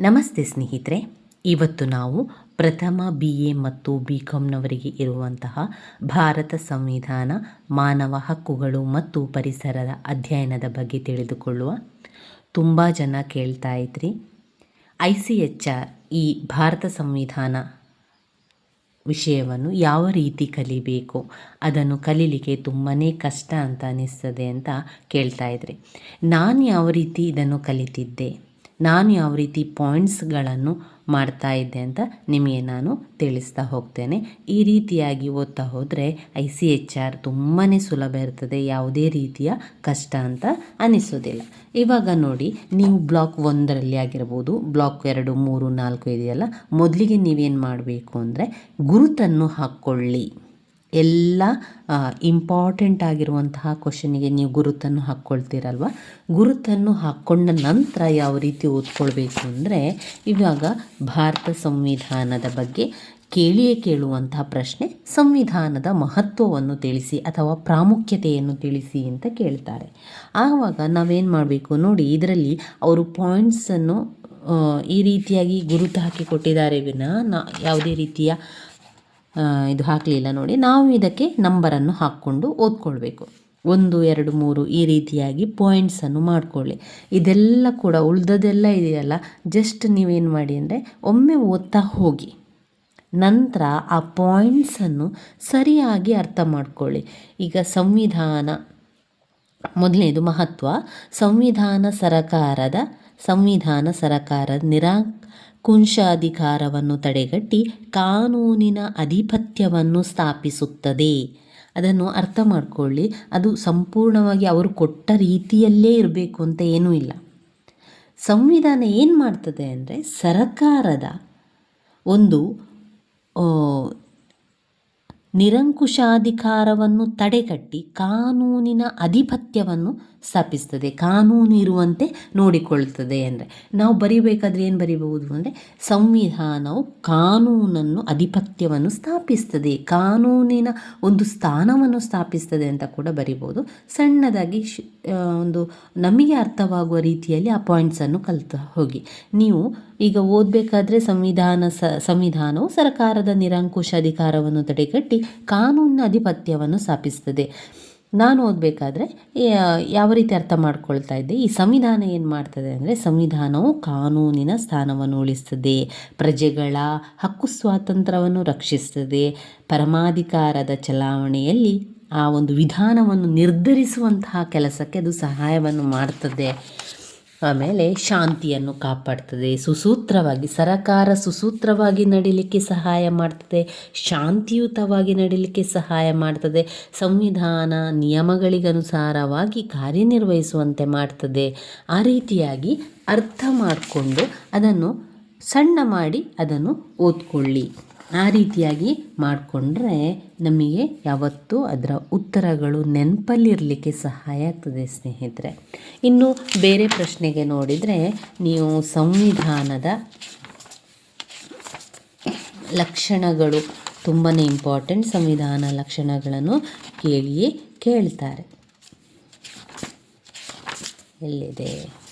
ನಮಸ್ತೆ ಸ್ನೇಹಿತರೆ, ಇವತ್ತು ನಾವು ಪ್ರಥಮ ಬಿ ಎ ಮತ್ತು ಬಿ ಕಾಮ್ನವರಿಗೆ ಇರುವಂತಹ ಭಾರತ ಸಂವಿಧಾನ, ಮಾನವ ಹಕ್ಕುಗಳು ಮತ್ತು ಪರಿಸರದ ಅಧ್ಯಯನದ ಬಗ್ಗೆ ತಿಳಿದುಕೊಳ್ಳುವ. ತುಂಬ ಜನ ಕೇಳ್ತಾ ಇದ್ರಿ. ಐ ಸಿ ಎಚ್ ಆರ್ ಈ ಭಾರತ ಸಂವಿಧಾನ ವಿಷಯವನ್ನು ಯಾವ ರೀತಿ ಕಲಿಬೇಕು, ಅದನ್ನು ಕಲೀಲಿಕ್ಕೆ ತುಂಬಾ ಕಷ್ಟ ಅಂತ ಅನ್ನಿಸ್ತದೆ ಅಂತ ಕೇಳ್ತಾ ಇದ್ರಿ. ನಾನು ಯಾವ ರೀತಿ ಇದನ್ನು ಕಲಿತಿದ್ದೆ? ನಾನು ಯಾವ ರೀತಿ ಪಾಯಿಂಟ್ಸ್ಗಳನ್ನು ಮಾಡ್ತಾ ಇದ್ದೆ ಅಂತ ನಿಮಗೆ ನಾನು ತಿಳಿಸ್ತಾ ಹೋಗ್ತೇನೆ. ಈ ರೀತಿಯಾಗಿ ಓದ್ತಾ ಹೋದರೆ ಐ ಸಿ ಎಚ್ ಆರ್ ತುಂಬಾ ಸುಲಭ ಇರ್ತದೆ, ಯಾವುದೇ ರೀತಿಯ ಕಷ್ಟ ಅಂತ ಅನಿಸೋದಿಲ್ಲ. ಇವಾಗ ನೋಡಿ, ನೀವು ಬ್ಲಾಕ್ ಒಂದರಲ್ಲಿ ಆಗಿರ್ಬೋದು, ಬ್ಲಾಕ್ ಎರಡು, ಮೂರು, ನಾಲ್ಕು ಇದೆಯಲ್ಲ, ಮೊದಲಿಗೆ ನೀವೇನು ಮಾಡಬೇಕು ಅಂದರೆ ಗುರುತನ್ನು ಹಾಕ್ಕೊಳ್ಳಿ ಎಲ್ಲ ಇಂಪಾರ್ಟೆಂಟ್ ಆಗಿರುವಂತಹ ಕ್ವಶನಿಗೆ ನೀವು ಗುರುತನ್ನು ಹಾಕ್ಕೊಳ್ತೀರಲ್ವ? ಗುರುತನ್ನು ಹಾಕ್ಕೊಂಡ ನಂತರ ಯಾವ ರೀತಿ ಓದ್ಕೊಳ್ಬೇಕು ಅಂದರೆ, ಇವಾಗ ಭಾರತ ಸಂವಿಧಾನದ ಬಗ್ಗೆ ಕೇಳಿಯೇ ಕೇಳುವಂತಹ ಪ್ರಶ್ನೆ, ಸಂವಿಧಾನದ ಮಹತ್ವವನ್ನು ತಿಳಿಸಿ ಅಥವಾ ಪ್ರಾಮುಖ್ಯತೆಯನ್ನು ತಿಳಿಸಿ ಅಂತ ಕೇಳ್ತಾರೆ. ಆವಾಗ ನಾವೇನು ಮಾಡಬೇಕು ನೋಡಿ, ಇದರಲ್ಲಿ ಅವರು ಪಾಯಿಂಟ್ಸನ್ನು ಈ ರೀತಿಯಾಗಿ ಗುರುತು ಹಾಕಿ ಕೊಟ್ಟಿದ್ದಾರೆ ವಿನ, ನಾ, ಯಾವುದೇ ರೀತಿಯ ಇದು ಹಾಕಲಿಲ್ಲ ನೋಡಿ. ನಾವು ಇದಕ್ಕೆ ನಂಬರನ್ನು ಹಾಕ್ಕೊಂಡು ಓದ್ಕೊಳ್ಬೇಕು. ಒಂದು, ಎರಡು, ಮೂರು ಈ ರೀತಿಯಾಗಿ ಪಾಯಿಂಟ್ಸನ್ನು ಮಾಡಿಕೊಳ್ಳಿ. ಇದೆಲ್ಲ ಕೂಡ ಉಳ್ದದೆಲ್ಲ ಇದೆಯಲ್ಲ ಜಸ್ಟ್ ನೀವೇನು ಮಾಡಿ ಅಂದರೆ ಒಮ್ಮೆ ಓದ್ತಾ ಹೋಗಿ. ನಂತರ ಆ ಪಾಯಿಂಟ್ಸನ್ನು ಸರಿಯಾಗಿ ಅರ್ಥ ಮಾಡ್ಕೊಳ್ಳಿ. ಈಗ ಸಂವಿಧಾನ, ಮೊದಲನೇದು ಮಹತ್ವ. ಸಂವಿಧಾನ ಸರಕಾರದ ಸಂವಿಧಾನ ಸರಕಾರದ ನಿರಾ ಕುಂಶಾಧಿಕಾರವನ್ನು ತಡೆಗಟ್ಟಿ ಕಾನೂನಿನ ಅಧಿಪತ್ಯವನ್ನು ಸ್ಥಾಪಿಸುತ್ತದೆ. ಅದನ್ನು ಅರ್ಥ ಮಾಡಿಕೊಳ್ಳಿ. ಅದು ಸಂಪೂರ್ಣವಾಗಿ ಅವರು ಕೊಟ್ಟ ರೀತಿಯಲ್ಲೇ ಇರಬೇಕು ಅಂತ ಏನೂ ಇಲ್ಲ. ಸಂವಿಧಾನ ಏನು ಮಾಡ್ತದೆ ಅಂದರೆ ಸರಕಾರದ ಒಂದು ನಿರಂಕುಶಾಧಿಕಾರವನ್ನು ತಡೆಗಟ್ಟಿ ಕಾನೂನಿನ ಅಧಿಪತ್ಯವನ್ನು ಸ್ಥಾಪಿಸ್ತದೆ. ಕಾನೂನು ಇರುವಂತೆ ನೋಡಿಕೊಳ್ತದೆ ಅಂದರೆ. ನಾವು ಬರಿಬೇಕಾದ್ರೆ ಏನು ಬರಿಬಹುದು ಅಂದರೆ ಸಂವಿಧಾನವು ಕಾನೂನನ್ನು ಅಧಿಪತ್ಯವನ್ನು ಸ್ಥಾಪಿಸ್ತದೆ. ಕಾನೂನಿನ ಒಂದು ಸ್ಥಾನವನ್ನು ಸ್ಥಾಪಿಸ್ತದೆ ಅಂತ ಕೂಡ ಬರಿಬೋದು ಸಣ್ಣದಾಗಿ ಒಂದು ನಮಗೆ ಅರ್ಥವಾಗುವ ರೀತಿಯಲ್ಲಿ ಆ ಪಾಯಿಂಟ್ಸನ್ನು ಕಲಿತ ಹೋಗಿ. ನೀವು ಈಗ ಓದಬೇಕಾದ್ರೆ ಸಂವಿಧಾನ ಸ, ಸಂವಿಧಾನವು ಸರ್ಕಾರದ ನಿರಂಕುಶ ಅಧಿಕಾರವನ್ನು ತಡೆಗಟ್ಟಿ ಕಾನೂನಿನ ಅಧಿಪತ್ಯವನ್ನು ಸ್ಥಾಪಿಸ್ತದೆ. ನಾನು ಓದಬೇಕಾದ್ರೆ ಯಾವ ರೀತಿ ಅರ್ಥ ಮಾಡ್ಕೊಳ್ತಾ ಇದ್ದೆ? ಈ ಸಂವಿಧಾನ ಏನು ಮಾಡ್ತದೆ ಅಂದರೆ, ಸಂವಿಧಾನವು ಕಾನೂನಿನ ಸ್ಥಾನವನ್ನು ಉಳಿಸ್ತದೆ, ಪ್ರಜೆಗಳ ಹಕ್ಕು ಸ್ವಾತಂತ್ರ್ಯವನ್ನು ರಕ್ಷಿಸ್ತದೆ, ಪರಮಾಧಿಕಾರದ ಚಲಾವಣೆಯಲ್ಲಿ ಆ ಒಂದು ವಿಧಾನವನ್ನು ನಿರ್ಧರಿಸುವಂತಹ ಕೆಲಸಕ್ಕೆ ಅದು ಸಹಾಯವನ್ನು ಮಾಡ್ತದೆ. ಆಮೇಲೆ ಶಾಂತಿಯನ್ನು ಕಾಪಾಡ್ತದೆ, ಸುಸೂತ್ರವಾಗಿ, ಸರಕಾರ ಸುಸೂತ್ರವಾಗಿ ನಡೀಲಿಕ್ಕೆ ಸಹಾಯ ಮಾಡ್ತದೆ, ಶಾಂತಿಯುತವಾಗಿ ನಡೀಲಿಕ್ಕೆ ಸಹಾಯ ಮಾಡ್ತದೆ, ಸಂವಿಧಾನ ನಿಯಮಗಳಿಗನುಸಾರವಾಗಿ ಕಾರ್ಯನಿರ್ವಹಿಸುವಂತೆ ಮಾಡ್ತದೆ. ಆ ರೀತಿಯಾಗಿ ಅರ್ಥ ಮಾಡಿಕೊಂಡು ಅದನ್ನು ಸಣ್ಣ ಮಾಡಿ ಅದನ್ನು ಓದ್ಕೊಳ್ಳಿ. ಆ ರೀತಿಯಾಗಿ ಮಾಡಿಕೊಂಡ್ರೆ ನಮಗೆ ಯಾವತ್ತೂ ಅದರ ಉತ್ತರಗಳು ನೆನಪಲ್ಲಿರಲಿಕ್ಕೆ ಸಹಾಯ ಆಗ್ತದೆ ಸ್ನೇಹಿತರೆ. ಇನ್ನು ಬೇರೆ ಪ್ರಶ್ನೆಗೆ ನೋಡಿದರೆ ನೀವು ಸಂವಿಧಾನದ ಲಕ್ಷಣಗಳು ತುಂಬಾ ಇಂಪಾರ್ಟೆಂಟ್ ಸಂವಿಧಾನ ಲಕ್ಷಣಗಳನ್ನು ಕೇಳಿಯೇ ಕೇಳ್ತಾರೆ. ಎಲ್ಲಿದೆ?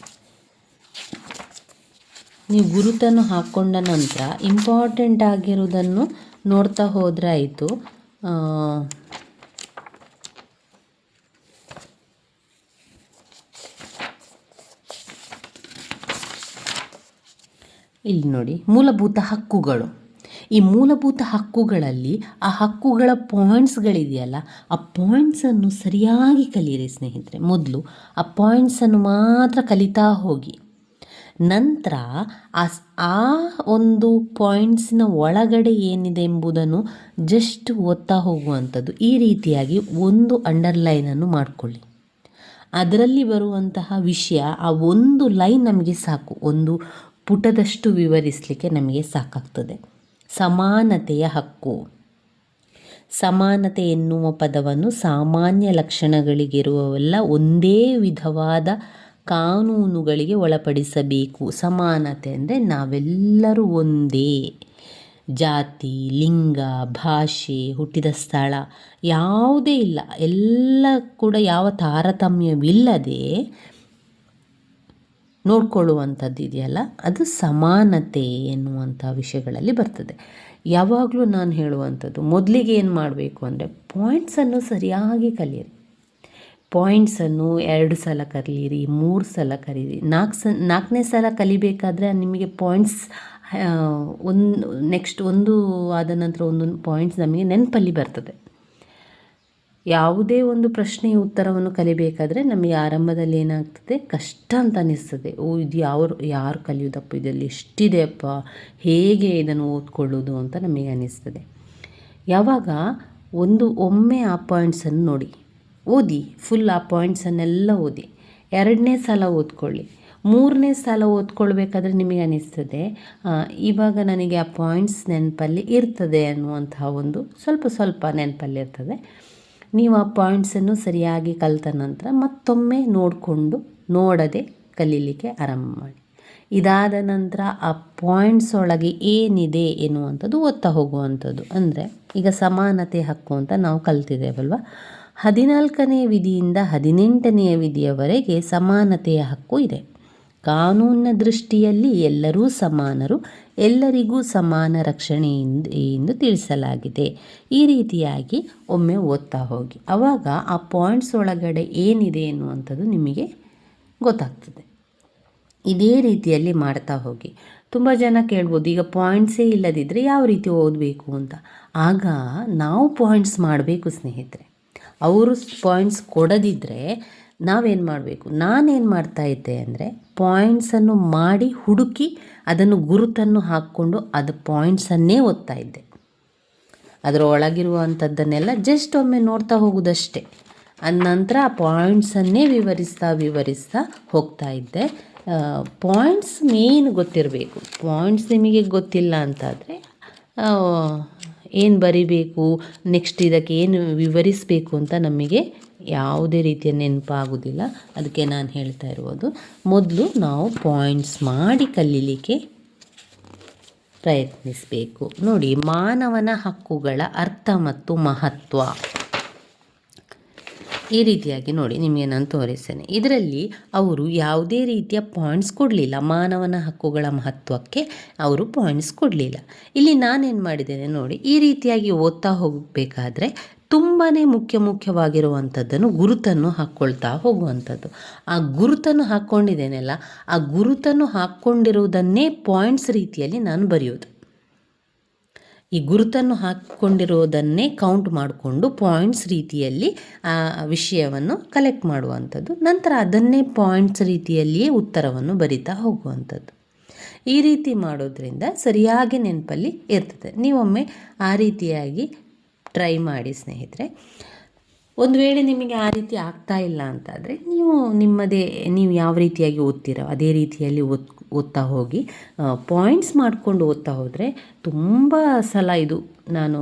ನೀವು ಗುರುತನ್ನು ಹಾಕ್ಕೊಂಡ ನಂತರ ಇಂಪಾರ್ಟೆಂಟ್ ಆಗಿರೋದನ್ನು ನೋಡ್ತಾ ಹೋದರೆ ಆಯಿತು. ಇಲ್ಲಿ ನೋಡಿ, ಮೂಲಭೂತ ಹಕ್ಕುಗಳು. ಈ ಮೂಲಭೂತ ಹಕ್ಕುಗಳಲ್ಲಿ ಆ ಹಕ್ಕುಗಳ ಪಾಯಿಂಟ್ಸ್ಗಳಿದೆಯಲ್ಲ ಆ ಪಾಯಿಂಟ್ಸನ್ನು ಸರಿಯಾಗಿ ಕಲಿಯಿರಿ ಸ್ನೇಹಿತರೆ. ಮೊದಲು ಆ ಪಾಯಿಂಟ್ಸನ್ನು ಮಾತ್ರ ಕಲಿತಾ ಹೋಗಿ. ನಂತರ ಆ ಒಂದು ಪಾಯಿಂಟ್ಸಿನ ಒಳಗಡೆ ಏನಿದೆ ಎಂಬುದನ್ನು ಜಸ್ಟ್ ಓದ್ತಾ ಹೋಗುವಂಥದ್ದು. ಈ ರೀತಿಯಾಗಿ ಒಂದು ಅಂಡರ್ಲೈನನ್ನು ಮಾಡಿಕೊಳ್ಳಿ. ಅದರಲ್ಲಿ ಬರುವಂತಹ ವಿಷಯ, ಆ ಒಂದು ಲೈನ್ ನಮಗೆ ಸಾಕು. ಒಂದು ಪುಟದಷ್ಟು ವಿವರಿಸಲಿಕ್ಕೆ ನಮಗೆ ಸಾಕಾಗ್ತದೆ. ಸಮಾನತೆಯ ಹಕ್ಕು. ಸಮಾನತೆ ಎನ್ನುವ ಪದವನ್ನು ಸಾಮಾನ್ಯ ಲಕ್ಷಣಗಳಿಗಿರುವವೆಲ್ಲ ಒಂದೇ ವಿಧವಾದ ಕಾನೂನುಗಳಿಗೆ ಒಳಪಡಿಸಬೇಕು. ಸಮಾನತೆ ಅಂದರೆ ನಾವೆಲ್ಲರೂ ಒಂದೇ. ಜಾತಿ, ಲಿಂಗ, ಭಾಷೆ, ಹುಟ್ಟಿದ ಸ್ಥಳ ಯಾವುದೇ ಇಲ್ಲ. ಎಲ್ಲ ಕೂಡ ಯಾವ ತಾರತಮ್ಯವಿಲ್ಲದೆ ನೋಡ್ಕೊಳ್ಳುವಂಥದ್ದು ಇದೆಯಲ್ಲ? ಅದು ಸಮಾನತೆ ಎನ್ನುವಂಥ ವಿಷಯಗಳಲ್ಲಿ ಬರ್ತದೆ. ಯಾವಾಗಲೂ ನಾನು ಹೇಳುವಂಥದ್ದು ಮೊದಲಿಗೆ ಏನು ಮಾಡಬೇಕು ಅಂದರೆ ಪಾಯಿಂಟ್ಸನ್ನು ಸರಿಯಾಗಿ ಕಲಿಯಿರಿ. ಪಾಯಿಂಟ್ಸನ್ನು ಎರಡು ಸಲ ಕಲೀರಿ ಮೂರು ಸಲ ಕರೀರಿ. ನಾಲ್ಕು ಸ, ನಾಲ್ಕನೇ ಸಲ ಕಲಿಬೇಕಾದ್ರೆ ನಿಮಗೆ ಪಾಯಿಂಟ್ಸ್ ಒಂದು ನೆಕ್ಸ್ಟ್ ಒಂದು ಆದ ನಂತರ ಒಂದೊಂದು ಪಾಯಿಂಟ್ಸ್ ನಮಗೆ ನೆನಪಲ್ಲಿ ಬರ್ತದೆ. ಯಾವುದೇ ಒಂದು ಪ್ರಶ್ನೆಯ ಉತ್ತರವನ್ನು ಕಲಿಬೇಕಾದ್ರೆ ನಮಗೆ ಆರಂಭದಲ್ಲಿ ಏನಾಗ್ತದೆ? ಕಷ್ಟ ಅಂತ ಅನ್ನಿಸ್ತದೆ ಓ, ಇದು ಯಾವ ಯಾರು ಕಲಿಯೋದಪ್ಪ? ಇದರಲ್ಲಿ ಎಷ್ಟಿದೆಯಪ್ಪ ಹೇಗೆ ಇದನ್ನು ಓದ್ಕೊಳ್ಳೋದು ಅಂತ ನಮಗೆ ಅನ್ನಿಸ್ತದೆ ಯಾವಾಗ ಒಂದು ಒಮ್ಮೆ ಆ ಪಾಯಿಂಟ್ಸನ್ನು ನೋಡಿ. ಓದಿ ಫುಲ್ ಆ ಪಾಯಿಂಟ್ಸನ್ನೆಲ್ಲ ಓದಿ. ಎರಡನೇ ಸಲ ಓದ್ಕೊಳ್ಳಿ. ಮೂರನೇ ಸಲ ಓದ್ಕೊಳ್ಬೇಕಾದ್ರೆ ನಿಮಗೆ ಅನ್ನಿಸ್ತದೆ ಇವಾಗ ನನಗೆ ಆ ಪಾಯಿಂಟ್ಸ್ ನೆನಪಲ್ಲಿ ಇರ್ತದೆ ಅನ್ನುವಂತಹ ಒಂದು ಸ್ವಲ್ಪ ಸ್ವಲ್ಪ ನೆನಪಲ್ಲಿ ಇರ್ತದೆ. ನೀವು ಆ ಪಾಯಿಂಟ್ಸನ್ನು ಸರಿಯಾಗಿ ಕಲಿತ ನಂತರ ಮತ್ತೊಮ್ಮೆ ನೋಡಿಕೊಂಡು ನೋಡದೆ ಕಲೀಲಿಕ್ಕೆ ಆರಂಭ ಮಾಡಿ. ಇದಾದ ನಂತರ ಆ ಪಾಯಿಂಟ್ಸ್ ಒಳಗೆ ಏನಿದೆ ಎನ್ನುವಂಥದ್ದು ಓದ್ತಾ ಹೋಗುವಂಥದ್ದು. ಅಂದರೆ ಈಗ ಸಮಾನತೆ ಹಕ್ಕು ಅಂತ ನಾವು ಕಲ್ತಿದ್ದೇವಲ್ವ? ಹದಿನಾಲ್ಕನೆಯ ವಿಧಿಯಿಂದ ಹದಿನೆಂಟನೆಯ ವಿಧಿಯವರೆಗೆ ಸಮಾನತೆಯ ಹಕ್ಕು ಇದೆ. ಕಾನೂನಿನ ದೃಷ್ಟಿಯಲ್ಲಿ ಎಲ್ಲರೂ ಸಮಾನರು, ಎಲ್ಲರಿಗೂ ಸಮಾನ ರಕ್ಷಣೆ ಎಂದು ತಿಳಿಸಲಾಗಿದೆ. ಈ ರೀತಿಯಾಗಿ ಒಮ್ಮೆ ಓದ್ತಾ ಹೋಗಿ. ಆವಾಗ ಆ ಪಾಯಿಂಟ್ಸ್ ಒಳಗಡೆ ಏನಿದೆ ಎನ್ನುವಂಥದ್ದು ನಿಮಗೆ ಗೊತ್ತಾಗ್ತದೆ. ಇದೇ ರೀತಿಯಲ್ಲಿ ಮಾಡ್ತಾ ಹೋಗಿ. ತುಂಬ ಜನ ಕೇಳ್ಬೋದು, ಈಗ ಪಾಯಿಂಟ್ಸೇ ಇಲ್ಲದಿದ್ದರೆ ಯಾವ ರೀತಿ ಓದಬೇಕು ಅಂತ. ಆಗ ನಾವು ಪಾಯಿಂಟ್ಸ್ ಮಾಡಬೇಕು ಸ್ನೇಹಿತರೆ. ಅವರು ಪಾಯಿಂಟ್ಸ್ ಕೊಡದಿದ್ದರೆ ನಾವೇನು ಮಾಡಬೇಕು? ನಾನೇನು ಮಾಡ್ತಾ ಇದ್ದೆ ಅಂದರೆ ಪಾಯಿಂಟ್ಸನ್ನು ಮಾಡಿ ಹುಡುಕಿ ಅದನ್ನು ಗುರುತನ್ನು ಹಾಕ್ಕೊಂಡು ಅದು ಪಾಯಿಂಟ್ಸನ್ನೇ ಓದ್ತಾ ಇದ್ದೆ. ಅದರ ಒಳಗಿರುವಂಥದ್ದನ್ನೆಲ್ಲ ಜಸ್ಟ್ ಒಮ್ಮೆ ನೋಡ್ತಾ ಹೋಗೋದಷ್ಟೇ. ಅದ ನಂತರ ಆ ಪಾಯಿಂಟ್ಸನ್ನೇ ವಿವರಿಸ್ತಾ ವಿವರಿಸ್ತಾ ಹೋಗ್ತಾ ಇದ್ದೆ. ಪಾಯಿಂಟ್ಸ್ ಮೇನ್ ಗೊತ್ತಿರಬೇಕು. ಪಾಯಿಂಟ್ಸ್ ನಿಮಗೆ ಗೊತ್ತಿಲ್ಲ ಅಂತಾದರೆ ಏನು ಬರಿಬೇಕು ನೆಕ್ಸ್ಟ್ ಇದಕ್ಕೆ ಏನು ವಿವರಿಸಬೇಕು ಅಂತ ನಮಗೆ ಯಾವುದೇ ರೀತಿಯ ನೆನಪಾಗೋದಿಲ್ಲ. ಅದಕ್ಕೆ ನಾನು ಹೇಳ್ತಾ ಇರ್ಬೋದು ಮೊದಲು ನಾವು ಪಾಯಿಂಟ್ಸ್ ಮಾಡಿ ಕಲೀಲಿಕ್ಕೆ ಪ್ರಯತ್ನಿಸಬೇಕು. ನೋಡಿ, ಮಾನವನ ಹಕ್ಕುಗಳ ಅರ್ಥ ಮತ್ತು ಮಹತ್ವ. ಈ ರೀತಿಯಾಗಿ ನೋಡಿ, ನಿಮಗೆ ನಾನು ತೋರಿಸ್ತೇನೆ. ಇದರಲ್ಲಿ ಅವರು ಯಾವುದೇ ರೀತಿಯ ಪಾಯಿಂಟ್ಸ್ ಕೊಡಲಿಲ್ಲ. ಮಾನವನ ಹಕ್ಕುಗಳ ಮಹತ್ವಕ್ಕೆ ಅವರು ಪಾಯಿಂಟ್ಸ್ ಕೊಡಲಿಲ್ಲ. ಇಲ್ಲಿ ನಾನೇನು ಮಾಡಿದ್ದೇನೆ ನೋಡಿ, ಈ ರೀತಿಯಾಗಿ ಓದ್ತಾ ಹೋಗಬೇಕಾದ್ರೆ ತುಂಬಾ ಮುಖ್ಯ ಮುಖ್ಯವಾಗಿರುವಂಥದ್ದನ್ನು ಗುರುತನ್ನು ಹಾಕ್ಕೊಳ್ತಾ ಹೋಗುವಂಥದ್ದು. ಆ ಗುರುತನ್ನು ಹಾಕ್ಕೊಂಡಿದ್ದೇನೆಲ್ಲ ಆ ಗುರುತನ್ನು ಹಾಕ್ಕೊಂಡಿರುವುದನ್ನೇ ಪಾಯಿಂಟ್ಸ್ ರೀತಿಯಲ್ಲಿ ನಾನು ಬರೆಯೋದು. ಈ ಗುರುತನ್ನು ಹಾಕಿಕೊಂಡಿರೋದನ್ನೇ ಕೌಂಟ್ ಮಾಡಿಕೊಂಡು ಪಾಯಿಂಟ್ಸ್ ರೀತಿಯಲ್ಲಿ, ಆ, ವಿಷಯವನ್ನು ಕಲೆಕ್ಟ್ ಮಾಡುವಂಥದ್ದು. ನಂತರ ಅದನ್ನೇ ಪಾಯಿಂಟ್ಸ್ ರೀತಿಯಲ್ಲಿಯೇ ಉತ್ತರವನ್ನು ಬರಿತಾ ಹೋಗುವಂಥದ್ದು. ಈ ರೀತಿ ಮಾಡೋದ್ರಿಂದ ಸರಿಯಾಗಿ ನೆನಪಲ್ಲಿ ಇರ್ತದೆ. ನೀವೊಮ್ಮೆ ಆ ರೀತಿಯಾಗಿ ಟ್ರೈ ಮಾಡಿ ಸ್ನೇಹಿತರೆ. ಒಂದು ವೇಳೆ ನಿಮಗೆ ಆ ರೀತಿ ಆಗ್ತಾ ಇಲ್ಲ ಅಂತಾದರೆ ನೀವು ನಿಮ್ಮದೇ, ನೀವು ಯಾವ ರೀತಿಯಾಗಿ ಓದ್ತೀರೋ ಅದೇ ರೀತಿಯಲ್ಲಿ ಓದ್, ಓದ್ತಾ ಹೋಗಿ ಪಾಯಿಂಟ್ಸ್ ಮಾಡಿಕೊಂಡು ಓದ್ತಾ ಹೋದರೆ ತುಂಬ ಸಲ ಇದು ನಾನು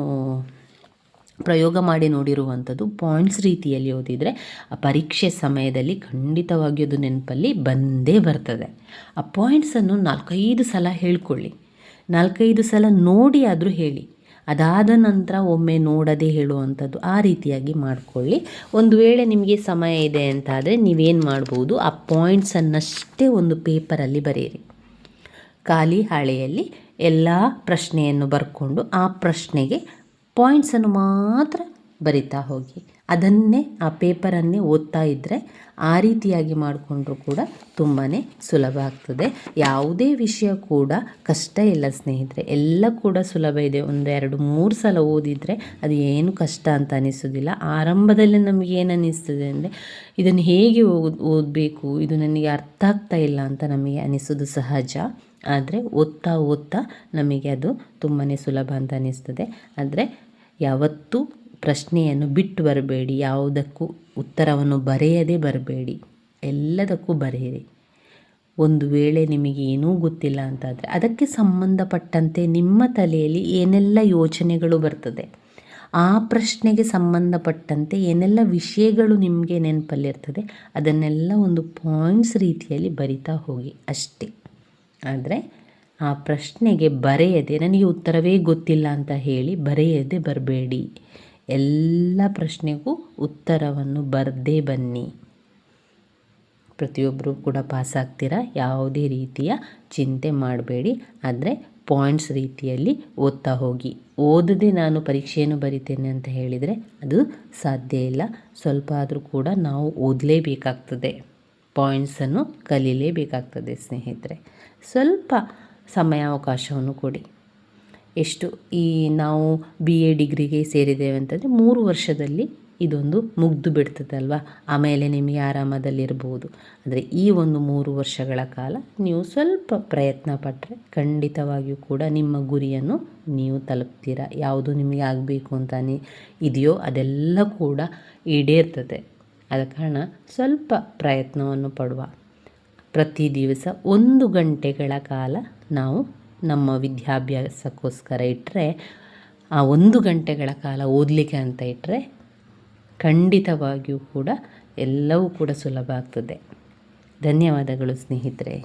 ಪ್ರಯೋಗ ಮಾಡಿ ನೋಡಿರುವಂಥದ್ದು ಪಾಯಿಂಟ್ಸ್ ರೀತಿಯಲ್ಲಿ ಓದಿದರೆ ಆ ಪರೀಕ್ಷೆ ಸಮಯದಲ್ಲಿ ಖಂಡಿತವಾಗಿ ಅದು ನೆನಪಲ್ಲಿ ಬಂದೇ ಬರ್ತದೆ. ಆ ಪಾಯಿಂಟ್ಸನ್ನು ನಾಲ್ಕೈದು ಸಲ ಹೇಳ್ಕೊಳ್ಳಿ. ನಾಲ್ಕೈದು ಸಲ ನೋಡಿ ಆದರೂ ಹೇಳಿ. ಅದಾದ ನಂತರ ಒಮ್ಮೆ ನೋಡದೆ ಹೇಳುವಂಥದ್ದು ಆ ರೀತಿಯಾಗಿ ಮಾಡಿಕೊಳ್ಳಿ. ಒಂದು ವೇಳೆ ನಿಮಗೆ ಸಮಯ ಇದೆ ಅಂತಾದರೆ ನೀವೇನು ಮಾಡ್ಬೋದು, ಆ ಪಾಯಿಂಟ್ಸನ್ನಷ್ಟೇ ಒಂದು ಪೇಪರಲ್ಲಿ ಬರೆಯಿರಿ. ಖಾಲಿ ಹಾಳೆಯಲ್ಲಿ ಎಲ್ಲ ಪ್ರಶ್ನೆಯನ್ನು ಬರ್ಕೊಂಡು ಆ ಪ್ರಶ್ನೆಗೆ ಪಾಯಿಂಟ್ಸನ್ನು ಮಾತ್ರ ಬರಿತಾ ಹೋಗಿ. ಅದನ್ನೇ ಆ ಪೇಪರನ್ನೇ ಓದ್ತಾ ಇದ್ದರೆ ಆ ರೀತಿಯಾಗಿ ಮಾಡಿಕೊಂಡ್ರೂ ಕೂಡ ತುಂಬಾ ಸುಲಭ ಆಗ್ತದೆ. ಯಾವುದೇ ವಿಷಯ ಕೂಡ ಕಷ್ಟ ಇಲ್ಲ ಸ್ನೇಹಿತರೆ. ಎಲ್ಲ ಕೂಡ ಸುಲಭ ಇದೆ. ಒಂದು ಎರಡು, ಮೂರು ಸಲ ಓದಿದರೆ ಅದು ಏನು ಕಷ್ಟ ಅಂತ ಅನಿಸೋದಿಲ್ಲ. ಆರಂಭದಲ್ಲಿ ನಮಗೆ ಏನು ಅನ್ನಿಸ್ತದೆ ಅಂದರೆ, ಇದನ್ನು ಹೇಗೆ ಓದ್, ಓದಬೇಕು, ಇದು ನನಗೆ ಅರ್ಥ ಆಗ್ತಾ ಇಲ್ಲ ಅಂತ ನಮಗೆ ಅನಿಸೋದು ಸಹಜ. ಆದರೆ ಓದ್ತಾ ಓದ್ತಾ ನಮಗೆ ಅದು ತುಂಬಾ ಸುಲಭ ಅಂತ ಅನ್ನಿಸ್ತದೆ ಆದರೆ ಯಾವತ್ತೂ ಪ್ರಶ್ನೆಯನ್ನು ಬಿಟ್ಟು ಬರಬೇಡಿ, ಯಾವುದಕ್ಕೂ ಉತ್ತರವನ್ನು ಬರೆಯದೇ ಬರಬೇಡಿ, ಎಲ್ಲದಕ್ಕೂ ಬರೆಯಿರಿ. ಒಂದು ವೇಳೆ ನಿಮಗೆ ಏನೂ ಗೊತ್ತಿಲ್ಲ ಅಂತಾದರೆ ಅದಕ್ಕೆ ಸಂಬಂಧಪಟ್ಟಂತೆ ನಿಮ್ಮ ತಲೆಯಲ್ಲಿ ಏನೆಲ್ಲ ಯೋಚನೆಗಳು ಬರ್ತದೆ, ಆ ಪ್ರಶ್ನೆಗೆ ಸಂಬಂಧಪಟ್ಟಂತೆ ಏನೆಲ್ಲ ವಿಷಯಗಳು ನಿಮಗೆ ನೆನಪಲ್ಲಿರ್ತದೆ ಅದನ್ನೆಲ್ಲ ಒಂದು ಪಾಯಿಂಟ್ಸ್ ರೀತಿಯಲ್ಲಿ ಬರಿತಾ ಹೋಗಿ ಅಷ್ಟೇ. ಆದರೆ ಆ ಪ್ರಶ್ನೆಗೆ ಬರೆಯದೆ ನನಗೆ ಉತ್ತರವೇ ಗೊತ್ತಿಲ್ಲ ಅಂತ ಹೇಳಿ ಬರೆಯದೆ ಬರಬೇಡಿ. ಎಲ್ಲ ಪ್ರಶ್ನೆಗೂ ಉತ್ತರವನ್ನು ಬರದೇ ಬನ್ನಿ. ಪ್ರತಿಯೊಬ್ಬರೂ ಕೂಡ ಪಾಸ್ ಆಗ್ತೀರಾ? ಯಾವುದೇ ರೀತಿಯ ಚಿಂತೆ ಮಾಡಬೇಡಿ. ಆದರೆ ಪಾಯಿಂಟ್ಸ್ ರೀತಿಯಲ್ಲಿ ಓದ್ತಾ ಹೋಗಿ. ಓದದೆ ನಾನು ಪರೀಕ್ಷೆಯನ್ನು ಬರಿತೇನೆ ಅಂತ ಹೇಳಿದರೆ ಅದು ಸಾಧ್ಯ ಇಲ್ಲ. ಸ್ವಲ್ಪ ಆದರೂ ಕೂಡ ನಾವು ಓದಲೇಬೇಕಾಗ್ತದೆ. ಪಾಯಿಂಟ್ಸನ್ನು ಕಲೀಲೇಬೇಕಾಗ್ತದೆ ಸ್ನೇಹಿತರೆ. ಸ್ವಲ್ಪ ಸಮಯಾವಕಾಶವನ್ನು ಕೊಡಿ. ಎಷ್ಟು ಈ ನಾವು ಬಿ ಎ ಡಿಗ್ರಿಗೆ ಸೇರಿದ್ದೇವೆ ಅಂತಂದರೆ ಮೂರು ವರ್ಷದಲ್ಲಿ ಇದೊಂದು ಮುಗ್ದು ಬಿಡ್ತದಲ್ವ ಆಮೇಲೆ ನಿಮಗೆ ಆರಾಮದಲ್ಲಿರ್ಬೋದು ಅಂದರೆ ಈ ಒಂದು ಮೂರು ವರ್ಷಗಳ ಕಾಲ ನೀವು ಸ್ವಲ್ಪ ಪ್ರಯತ್ನ ಪಟ್ಟರೆ ಖಂಡಿತವಾಗಿಯೂ ಕೂಡ ನಿಮ್ಮ ಗುರಿಯನ್ನು ನೀವು ತಲುಪ್ತೀರ? ಯಾವುದು ನಿಮಗೆ ಆಗಬೇಕು ಅಂತಾನೆ ಇದೆಯೋ ಅದೆಲ್ಲ ಕೂಡ ಈಡೇರ್ತದೆ. ಆದ ಕಾರಣ ಸ್ವಲ್ಪ ಪ್ರಯತ್ನವನ್ನು ಪಡುವ. ಪ್ರತಿ ದಿವಸ ಒಂದು ಗಂಟೆಗಳ ಕಾಲ ನಾವು ನಮ್ಮ ವಿದ್ಯಾಭ್ಯಾಸಕ್ಕೋಸ್ಕರ ಇಟ್ಟರೆ ಆ ಒಂದು ಗಂಟೆಗಳ ಕಾಲ ಓದಲಿಕ್ಕೆ ಅಂತ ಇಟ್ಟರೆ ಖಂಡಿತವಾಗಿಯೂ ಕೂಡ ಎಲ್ಲವೂ ಕೂಡ ಸುಲಭ ಆಗ್ತದೆ. ಧನ್ಯವಾದಗಳು ಸ್ನೇಹಿತರೆ.